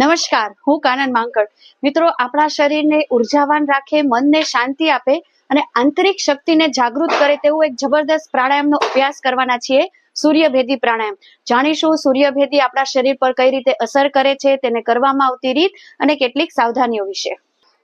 નમસ્કાર, હું કાનન માંકડ. મિત્રો, આપણા શરીરને ઉર્જાવાન રાખે, મનને શાંતિ આપે અને આંતરિક શક્તિને જાગૃત કરે તેવું એક જબરદસ્ત પ્રાણાયામનો અભ્યાસ કરવાના છીએ સૂર્યભેદી પ્રાણાયામ. જાણીશું સૂર્યભેદી આપણા શરીર પર કઈ રીતે અસર કરે છે, તેને કરવામાં આવતી રીત અને કેટલીક સાવધાનીઓ વિશે.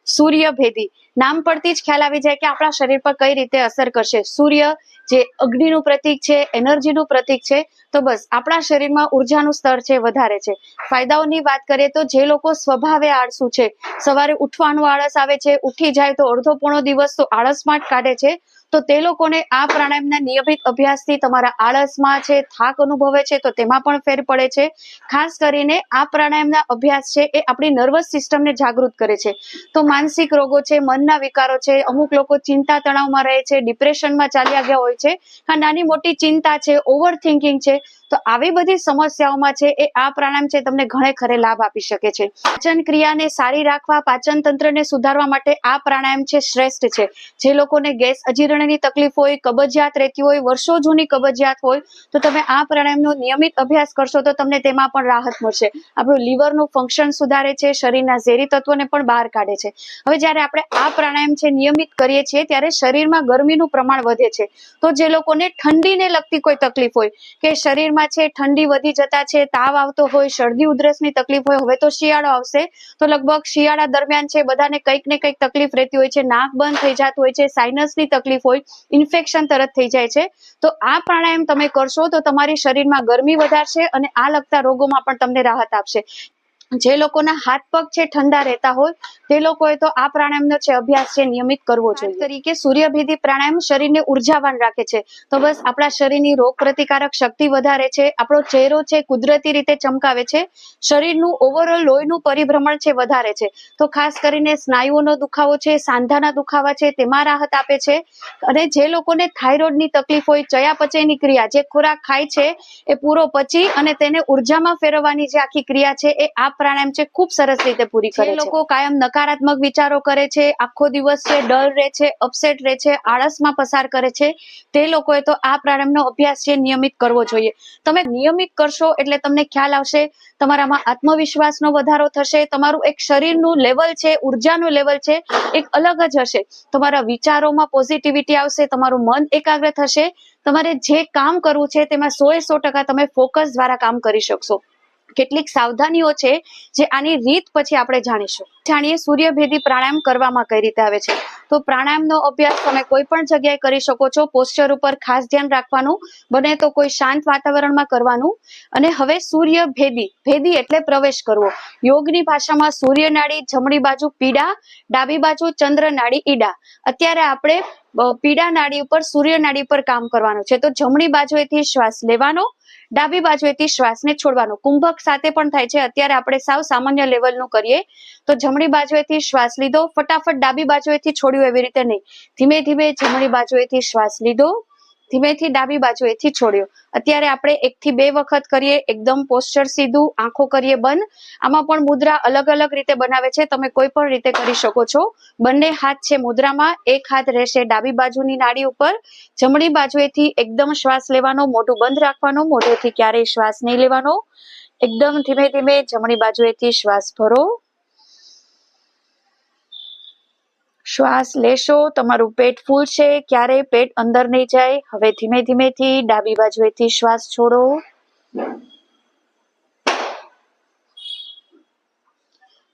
સૂર્યભેદી નામ પરથી જ ખ્યાલ આવી જાય કે આપણા શરીર પર કઈ રીતે અસર કરશે. સૂર્ય જે અગ્નિનું પ્રતીક છે, એનર્જીનું પ્રતીક છે, તો બસ આપણા શરીરમાં ઉર્જાનું સ્તર છે, વધારે છે. ફાયદાઓની વાત કરીએ તો જે લોકો સ્વભાવે આળસુ છે, સવારે ઉઠવાનું આળસ આવે છે, ઉઠી જાય તો અડધો પોણો દિવસ તો આળસમાં જ કાઢે છે તો તે લોકોને આ પ્રાણાયામના નિયમિત અભ્યાસથી તમારા આળસમાં છે, થાક અનુભવે છે, તો તેમાં પણ ફેર પડે છે. ખાસ કરીને આ પ્રાણાયામના અભ્યાસ છે એ આપણી નર્વસ સિસ્ટમને જાગૃત કરે છે. તો માનસિક રોગો છે, મનના વિકારો છે, અમુક લોકો ચિંતા તણાવમાં રહે છે, ડિપ્રેશનમાં ચાલ્યા ગયા હોય છે. આ નાની મોટી ચિંતા છે, ઓવર છે તો આવી બધી સમસ્યાઓમાં છે એ આ પ્રાણાયામ છે તમને ઘણે ખરે લાભ આપી શકે છે. પાચન ક્રિયાને સારી રાખવા, પાચન તંત્રને સુધારવા માટે આ પ્રાણાયામ છે શ્રેષ્ઠ છે. જે લોકોને ગેસ અજીર્ણની તકલીફ હોય, કબજિયાત રહેતી હોય, વર્ષો જૂની કબજિયાત હોય, તો તમે આ પ્રાણાયામનો નિયમિત અભ્યાસ કરશો તો તમને તેમાં પણ રાહત મળશે. આપણું લીવરનું ફંક્શન સુધારે છે, શરીરના ઝેરી તત્વોને પણ બહાર કાઢે છે. હવે જ્યારે આપણે આ પ્રાણાયામ છે નિયમિત કરીએ છીએ, ત્યારે શરીરમાં ગરમીનું પ્રમાણ વધે છે. તો જે લોકોને ઠંડીને લગતી કોઈ તકલીફ હોય, કે શરીરમાં છે, ઠંડી વધી જતા છે, તાવ આવતો હોય, શરદી ઉધરસની તકલીફ હોય, હવે તો શિયાળો આવશે. તો લગભગ શિયાળા દરમિયાન છે, બધાને કંઈક ને કંઈક તકલીફ રહેતી હોય છે, નાક બંધ થઈ જતું હોય છે, સાઇનસની તકલીફ હોય, ઇન્ફેક્શન તરત થઈ જાય છે. તો આ પ્રાણાયામ તમે કરશો તો તમારી શરીરમાં ગરમી વધારશે અને આ લગતા રોગોમાં પણ તમને રાહત આપશે. જે લોકોના હાથ પગ છે ઠંડા રહેતા હોય તે લોકોએ તો આ પ્રાણાયામનો છે અભ્યાસ છે નિયમિત કરવો જોઈએ. તરીકે સૂર્યભેદી પ્રાણાયામ શરીરને ઉર્જાવાન રાખે છે. તો બસ આપણા શરીરની રોગ પ્રતિકારક શક્તિ વધારે છે આપણો ચહેરો છે કુદરતી રીતે ચમકાવે છે શરીરનું ઓવરઓલ લોહીનું પરિભ્રમણ છે વધારે છે. તો ખાસ કરીને સ્નાયુઓનો દુખાવો છે સાંધાના દુખાવા છે તેમાં રાહત આપે છે. અને જે લોકોને થાઇરોઇડની તકલીફ હોય ચયાપચયની ક્રિયા જે ખોરાક ખાય છે એ પૂરો પચી અને તેને ઉર્જામાં ફેરવવાની જે આખી ક્રિયા છે એ આ પ્રાણાયામ છે ખૂબ સરસ રીતે પૂરી કરે છે. લોકો કાયમ નકારાત્મક વિચારો કરે છે આખો દિવસ છે ડર રહે છે અપસેટ રહે છે આળસમાં પસાર કરે છે તે લોકોએ તો આ પ્રાણાયામનો અભ્યાસ છે નિયમિત કરવો જોઈએ. તમે નિયમિત કરશો એટલે તમને ખ્યાલ આવશે તમારામાં આત્મવિશ્વાસનો વધારો થશે તમારું એક શરીરનું લેવલ છે ઉર્જાનું લેવલ છે એક અલગ જ હશે. તમારા વિચારોમાં પોઝિટિવિટી આવશે તમારું મન એકાગ્ર થશે તમારે જે કામ કરવું છે તેમાં સો એ સો ટકા તમે ફોકસ દ્વારા કામ કરી શકશો. કેટલીક સાવધાનીઓ છે જે આની રીત પછી આપણે જાણીશું. જાણીએ સૂર્યભેદી પ્રાણાયામ કરવામાં કઈ રીતે આવે છે? તો પ્રાણાયામનો અભ્યાસ તમે કોઈ પણ જગ્યાએ કરી શકો છો. પોસ્ચર ઉપર ખાસ ધ્યાન રાખવાનું. બને તો કોઈ શાંત વાતાવરણમાં કરવાનું. અને હવે સૂર્ય ભેદી ભેદી એટલે પ્રવેશ કરવો. યોગની ભાષામાં સૂર્ય નાડી, જમણી બાજુ પીડા, ડાબી બાજુ ચંદ્ર નાડી, ઈડા. અત્યારે આપણે પીડા નાડી ઉપર, સૂર્ય નાડી પર કામ કરવાનું છે. તો જમણી બાજુએથી શ્વાસ લેવાનો. ડાબી બાજુએથી શ્વાસને છોડવાનો. કુંભક સાથે પણ થાય છે. અત્યારે આપણે સાવ સામાન્ય લેવલનું કરીએ તો જમણી બાજુએથી શ્વાસ લીધો. ફટાફટ ડાબી બાજુએથી છોડ્યું એવી રીતે નહીં. ધીમે ધીમે જમણી બાજુએથી શ્વાસ લીધો. ધીમેથી ડાબી બાજુએથી છોડ્યો. અત્યારે આપણે એક થી બે વખત કરીએ, એકદમ પોસ્ચર સીધું, આંખો કરીએ બંધ. આમાં પણ મુદ્રા અલગ અલગ રીતે બનાવે છે. તમે કોઈ પણ રીતે કરી શકો છો. બંને હાથ છે મુદ્રામાં. એક હાથ રહેશે ડાબી બાજુની નાડી ઉપર. જમણી બાજુએથી એકદમ શ્વાસ લેવાનો, મોઢું બંધ રાખવાનો, મોઢેથી ક્યારેય શ્વાસ નહીં લેવાનો. એકદમ ધીમે ધીમે જમણી બાજુએથી શ્વાસ ભરો. શ્વાસ લેશો, તમારું પેટ ફૂલ છે, ક્યારેય પેટ અંદર નહીં જાય. હવે ધીમે ધીમેથી ડાબી બાજુએથી શ્વાસ છોડો.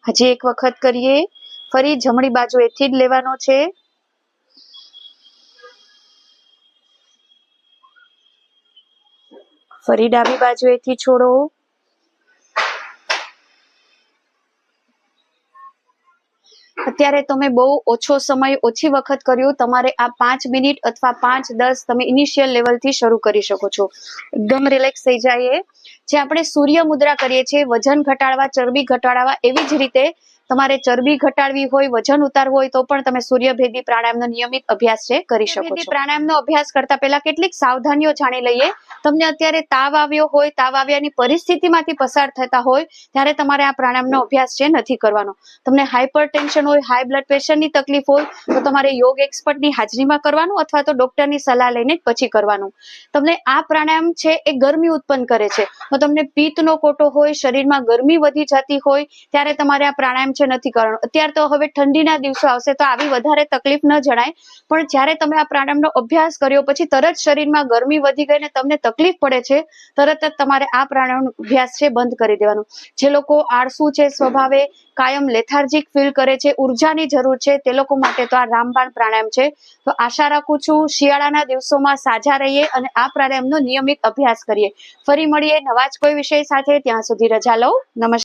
હજી એક વખત કરીએ. ફરી જમણી બાજુએથી જ લેવાનો છે. ફરી ડાબી બાજુએથી છોડો. અત્યારે તમે બહુ ઓછો સમય, ઓછી વખત કર્યું. તમારે આ પાંચ મિનિટ અથવા પાંચ દસ તમે ઇનિશિયલ લેવલથી શરૂ કરી શકો છો. એકદમ રિલેક્સ થઈ જાય જે આપણે સૂર્ય મુદ્રા કરીએ છીએ, વજન ઘટાડવા, ચરબી ઘટાડવા, એવી જ રીતે તમારે ચરબી ઘટાડવી હોય વજન ઉતારવું હોય તો પણ તમે સૂર્યભેદી પ્રાણાયામનો નિયમિત અભ્યાસ છે કરી શકો છો. પ્રાણાયામનો અભ્યાસ કરતા પહેલા કેટલીક સાવધાનીઓ જાણી લઈએ. તમને અત્યારે તાવ આવ્યો હોય તાવ આવ્યાની પરિસ્થિતિમાંથી પસાર થતા હોય ત્યારે તમારે આ પ્રાણાયામનો અભ્યાસ છે નથી કરવાનો. તમને હાઇપર ટેન્શન હોય હાઈ બ્લડ પ્રેશરની તકલીફ હોય તો તમારે યોગ એક્સપર્ટની હાજરીમાં કરવાનું અથવા તો ડોક્ટરની સલાહ લઈને પછી કરવાનું. તમને આ પ્રાણાયામ છે એ ગરમી ઉત્પન્ન કરે છે. તો તમને પિત્તનો કોટો હોય શરીરમાં ગરમી વધી જતી હોય ત્યારે તમારે આ પ્રાણાયામ છે, નથી કરવાનું. અત્યારે તો હવે ઠંડીના દિવસો આવશે, તો આવી વધારે તકલીફ ન જણાય. પણ જ્યારે તમે આ પ્રાણાયામનો અભ્યાસ કર્યો, પછી તરત શરીરમાં ગરમી વધી ગઈ ને તમને તકલીફ પડે છે, તરત જ તમારે આ પ્રાણાયામનો અભ્યાસ છે, બંધ કરી દેવાનો. જે લોકો આળસુ છે, સ્વભાવે કાયમ લેથાર્જિક ફીલ કરે છે, ઉર્જાની જરૂર છે, તે લોકો માટે તો આ રામબાણ પ્રાણાયામ છે. તો આશા રાખું છું, શિયાળાના દિવસોમાં સાજા રહીએ અને આ પ્રાણાયામનો નિયમિત અભ્યાસ કરીએ. ફરી મળીએ નવા જ કોઈ વિષય સાથે, ત્યાં સુધી રજા લઉં નમસ્કાર.